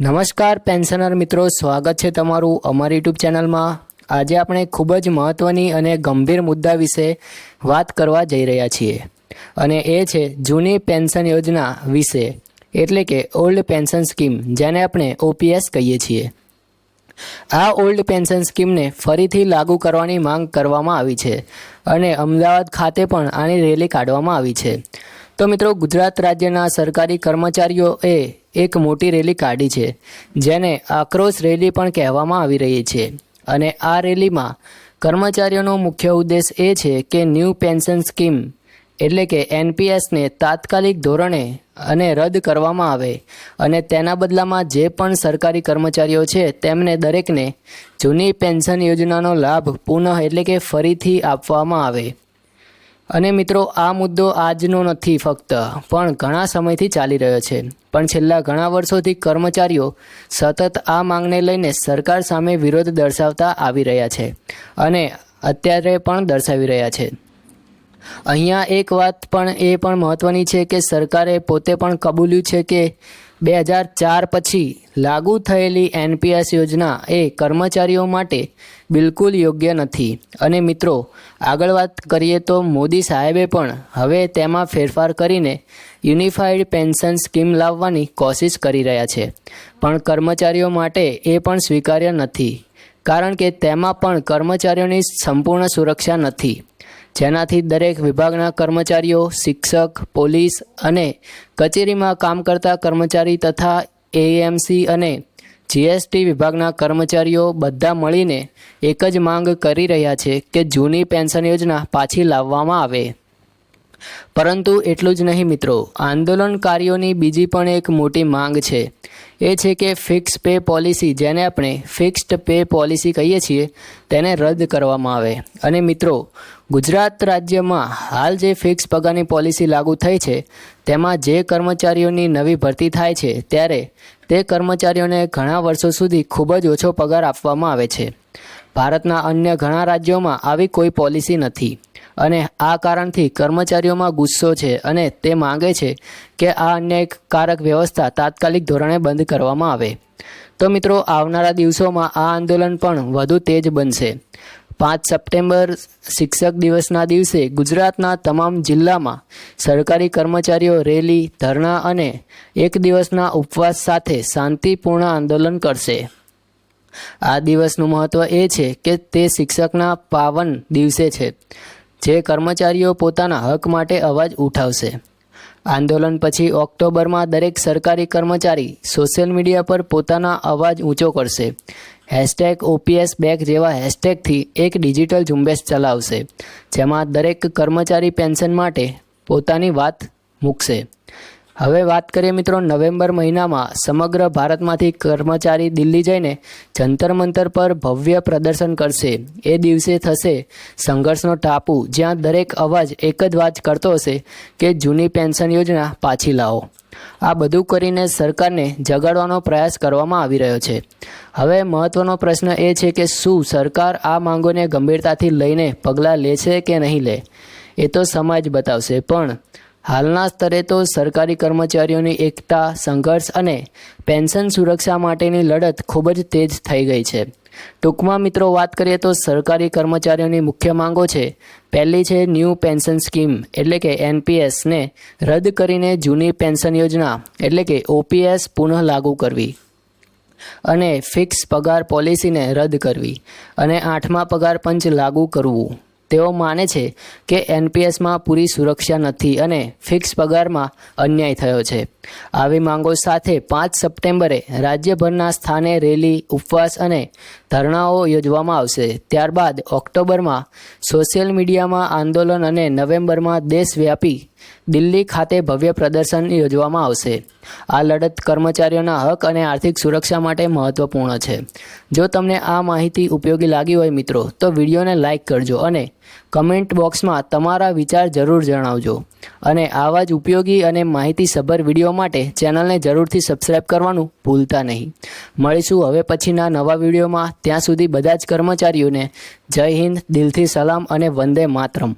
નમસ્કાર, પેન્શનર મિત્રો. સ્વાગત છે તમારું અમારી યુટ્યુબ ચેનલમાં. આજે આપણે ખૂબ જ મહત્ત્વની અને ગંભીર મુદ્દા વિશે વાત કરવા જઈ રહ્યા છીએ. અને એ છે જૂની પેન્શન યોજના વિશે, એટલે કે ઓલ્ડ પેન્શન સ્કીમ, જેને આપણે ઓપીએસ કહીએ છીએ. આ ઓલ્ડ પેન્શન સ્કીમને ફરીથી લાગુ કરવાની માંગ કરવામાં આવી છે અને અમદાવાદ ખાતે પણ આની રેલી કાઢવામાં આવી છે. તો મિત્રો, ગુજરાત રાજ્યના સરકારી કર્મચારીઓએ એક મોટી રેલી કાઢી છે, જેને આક્રોશ રેલી પણ કહેવામાં આવી રહી છે. અને આ રેલીમાં કર્મચારીઓનો મુખ્ય ઉદ્દેશ એ છે કે ન્યૂ પેન્શન સ્કીમ, એટલે કે એનપીએસને તાત્કાલિક ધોરણે અને રદ કરવામાં આવે. અને તેના બદલામાં જે પણ સરકારી કર્મચારીઓ છે, તેમને દરેકને જૂની પેન્શન યોજનાનો લાભ પુનઃ એટલે કે ફરીથી આપવામાં આવે. અને મિત્રો, આ મુદ્દો આજનો નથી ફક્ત, પણ ઘણા સમયથી ચાલી રહ્યો છે. પણ છેલ્લા ઘણા વર્ષોથી કર્મચારીઓ સતત આ માંગને લઈને સરકાર સામે વિરોધ દર્શાવતા આવી રહ્યા છે અને અત્યારે પણ દર્શાવી રહ્યા છે. અહીંયા એક વાત પણ એ પણ મહત્ત્વની છે કે સરકારે પોતે પણ કબૂલ્યું છે કે બે હજાર ચાર પછી લાગુ થયેલી એનપીએસ યોજના એ કર્મચારીઓ માટે બિલકુલ યોગ્ય નથી. અને મિત્રો, આગળ વાત કરીએ તો મોદી સાહેબે પણ હવે તેમાં ફેરફાર કરીને યુનિફાઈડ પેન્શન સ્કીમ લાવવાની કોશિશ કરી રહ્યા છે. પણ કર્મચારીઓ માટે એ પણ સ્વીકાર્ય નથી, કારણ કે તેમાં પણ કર્મચારીઓની સંપૂર્ણ સુરક્ષા નથી. જેનાથી દરેક વિભાગના કર્મચારીઓ, શિક્ષક, પોલીસ અને કચેરીમાં કામ કરતા કર્મચારી તથા એએમસી અને જીએસટી વિભાગના કર્મચારીઓ બધા મળીને એક જ માંગ કરી રહ્યા છે કે જૂની પેન્શન યોજના પાછી લાવવામાં આવે. પરંતુ એટલું જ નહીં મિત્રો, આંદોલનકારીઓની બીજી પણ એક મોટી માંગ છે. એ છે કે ફિક્સ પે પોલિસી, જેને આપણે ફિક્સ્ડ પે પોલિસી કહીએ છીએ, તેને રદ કરવામાં આવે. અને મિત્રો, ગુજરાત રાજ્યમાં હાલ જે ફિક્સ પગારની પોલિસી લાગુ થઈ છે, તેમાં જે કર્મચારીઓની નવી ભરતી થાય છે, ત્યારે તે કર્મચારીઓને ઘણા વર્ષો સુધી ખૂબ જ ઓછો પગાર આપવામાં આવે છે. ભારતના અન્ય ઘણા રાજ્યોમાં આવી કોઈ પોલિસી નથી. અને આ કારણથી કર્મચારીઓમાં ગુસ્સો છે અને તે માંગે છે કે આ અન્યાયકારક વ્યવસ્થા તાત્કાલિક ધોરણે બંધ કરવામાં આવે. તો મિત્રો, આવનારા દિવસોમાં આ આંદોલન પણ વધુ તેજ બનશે. પાંચ સપ્ટેમ્બર શિક્ષક દિવસના દિવસે ગુજરાતના તમામ જિલ્લામાં સરકારી કર્મચારીઓ રેલી, ધરણા અને એક દિવસના ઉપવાસ સાથે શાંતિપૂર્ણ આંદોલન કરશે. આ દિવસનું મહત્ત્વ એ છે કે તે શિક્ષકના પાવન દિવસે છે, જે કર્મચારીઓ પોતાના હક માટે અવાજ ઉઠાવશે. આંદોલન પછી ઓક્ટોબરમાં દરેક સરકારી કર્મચારી સોશિયલ મીડિયા પર પોતાના અવાજ ઊંચો કરશે. હેશટેગ ઓપીએસ બેક જેવા હેશટેગથી એક ડિજિટલ ઝુંબેશ ચલાવશે, જેમાં દરેક કર્મચારી પેન્શન માટે પોતાની વાત મૂકશે. હવે વાત કરીએ મિત્રો નવેમ્બર મહિનામાં સમગ્ર ભારતમાંથી કર્મચારી દિલ્હી જઈને જંતર મંતર પર ભવ્ય પ્રદર્શન કરશે. એ દિવસે થશે સંઘર્ષનો ટાપુ, જ્યાં દરેક અવાજ એક જ વાત કરતો હશે કે જૂની પેન્શન યોજના પાછી લાવો. આ બધું કરીને સરકારને જગાડવાનો પ્રયાસ કરવામાં આવી રહ્યો છે. હવે મહત્વનો પ્રશ્ન એ છે કે શું સરકાર આ માંગોને ગંભીરતાથી લઈને પગલાં લે છે કે નહીં લે? એ તો સમાજ બતાવશે, પણ હાલના સ્તરે તો સરકારી કર્મચારીઓની એકતા, સંઘર્ષ અને પેન્શન સુરક્ષા માટેની લડત ખૂબ જ તેજ થઈ ગઈ છે. ટૂંકમાં મિત્રો વાત કરીએ તો સરકારી કર્મચારીઓની મુખ્ય માંગો છે. પહેલી છે ન્યૂ પેન્શન સ્કીમ, એટલે કે એનપીએસને રદ કરીને જૂની પેન્શન યોજના, એટલે કે ઓપીએસ પુનઃ લાગુ કરવી. અને ફિક્સ પગાર પોલિસીને રદ કરવી. અને આઠમા પગાર પંચ લાગુ કરવું. તેઓ માને છે કે એનપીએસમાં પૂરી સુરક્ષા નથી અને ફિક્સ પગારમાં અન્યાય થયો છે. આવી માંગો સાથે પાંચ સપ્ટેમ્બરે રાજ્યભરના સ્થાને રેલી, ઉપવાસ અને ધરણાઓ યોજવામાં આવશે. ત્યારબાદ ઓક્ટોબરમાં સોશિયલ મીડિયામાં આંદોલન અને નવેમ્બરમાં દેશવ્યાપી દિલ્હી ખાતે ભવ્ય પ્રદર્શન યોજવામાં આવશે. આ લડત કર્મચારીઓના હક અને આર્થિક સુરક્ષા માટે મહત્વપૂર્ણ છે. જો તમને આ માહિતી ઉપયોગી લાગી હોય મિત્રો, તો વિડીયોને લાઇક કરજો અને કમેન્ટ બોક્સમાં તમારા વિચાર જરૂર જણાવજો. અને આવા જ ઉપયોગી અને માહિતીસભર વીડિયો માટે ચેનલને જરૂરથી સબસ્ક્રાઇબ કરવાનું ભૂલતા નહીં. મળીશું હવે પછીના નવા વિડીયોમાં. ત્યાં સુધી બધા જ કર્મચારીઓને જય હિન્દ, દિલથી સલામ અને વંદે માતરમ.